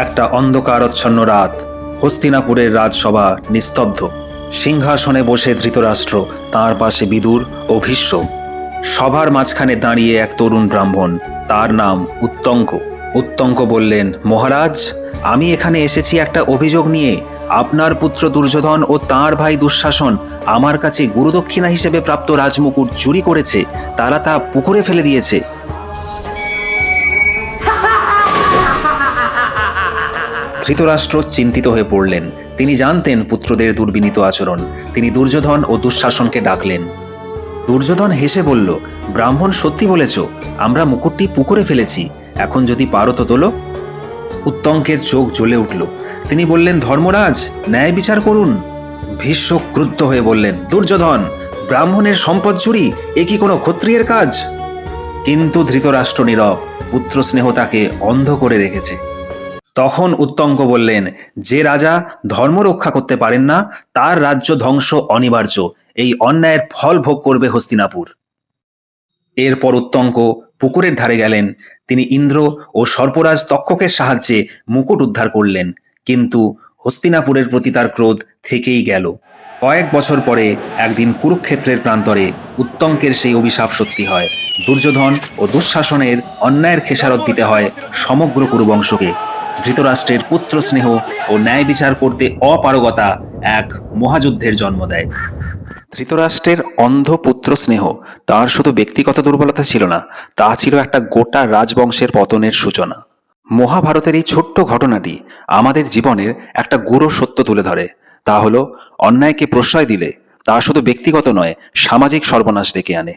একটা অন্ধকারচ্ছন্ন রাত। হস্তিনাপুরের রাজসভা নিস্তব্ধ। সিংহাসনে বসে ধৃতরাষ্ট্র, তার পাশে বিদুর ও ভীষ্ম। সভার মাঝখানে দাঁড়িয়ে এক তরুণ ব্রাহ্মণ, তার নাম উত্তঙ্ক। উত্তঙ্ক বললেন, মহারাজ, আমি এখানে এসেছি একটা অভিযোগ নিয়ে। আপনার পুত্র দুর্যোধন ও তার ভাই দুঃশাসন আমার কাছে গুরুদক্ষিণা হিসেবে প্রাপ্ত রাজমুকুট চুরি করেছে। তারা তা পুকুরে ফেলে দিয়েছে। ধৃতরাষ্ট্র চিন্তিত হয়ে পড়লেন। তিনি জানতেন পুত্রদের দুর্বিনীত আচরণ। তিনি দুর্যোধন ও দুঃশাসনকে ডাকলেন। দুর্যোধন হেসে বলল, ব্রাহ্মণ সত্যি বলেছ, আমরা মুকুটটি পুকুরে ফেলেছি। এখন যদি পারো তো তোলো। উত্তঙ্কের চোখ জ্বলে উঠল। তিনি বললেন, ধর্মরাজ, ন্যায় বিচার করুন। ভীষ্ম ক্রুদ্ধ হয়ে বললেন, দুর্যোধন, ব্রাহ্মণের সম্পদ চুরি, এ কি কোনো ক্ষত্রিয়ের কাজ? কিন্তু ধৃতরাষ্ট্র নীরব পুত্র স্নেহ তাকে অন্ধ করে রেখেছে। তখন উত্তঙ্ক বললেন, যে রাজা ধর্ম রক্ষা করতে পারেন না, তার রাজ্য ধ্বংস অনিবার্য। এই অন্যায়ের ফল ভোগ করবে হস্তিনাপুর। এরপর উত্তঙ্ক পুকুরের ধারে গেলেন। তিনি ইন্দ্র ও সর্পরাজ তক্ষকের সাহায্যে মুকুট উদ্ধার করলেন। কিন্তু হস্তিনাপুরের প্রতি তার ক্রোধ থেকেই গেল। কয়েক বছর পরে একদিন কুরুক্ষেত্রের প্রান্তরে উত্তঙ্কের সেই অভিশাপ সত্যি হয়। দুর্যোধন ও দুঃশাসনের অন্যায়ের খেসারত দিতে হয় সমগ্র কুরুবংশকে। ধৃতরাষ্ট্রের পুত্র স্নেহ ও ন্যায় বিচার করতে অপারগতা এক মহাযুদ্ধের জন্ম দেয়। ধৃতরাষ্ট্রের অন্ধ পুত্র স্নেহ তার শুধু ব্যক্তিগত দুর্বলতা ছিল না, তা ছিল একটা গোটা রাজবংশের পতনের সূচনা। মহাভারতের এই ছোট্ট ঘটনাটি আমাদের জীবনের একটা গুরু সত্য তুলে ধরে। তা হলো, অন্যায়কে প্রশ্রয় দিলে তা শুধু ব্যক্তিগত নয়, সামাজিক সর্বনাশ ডেকে আনে।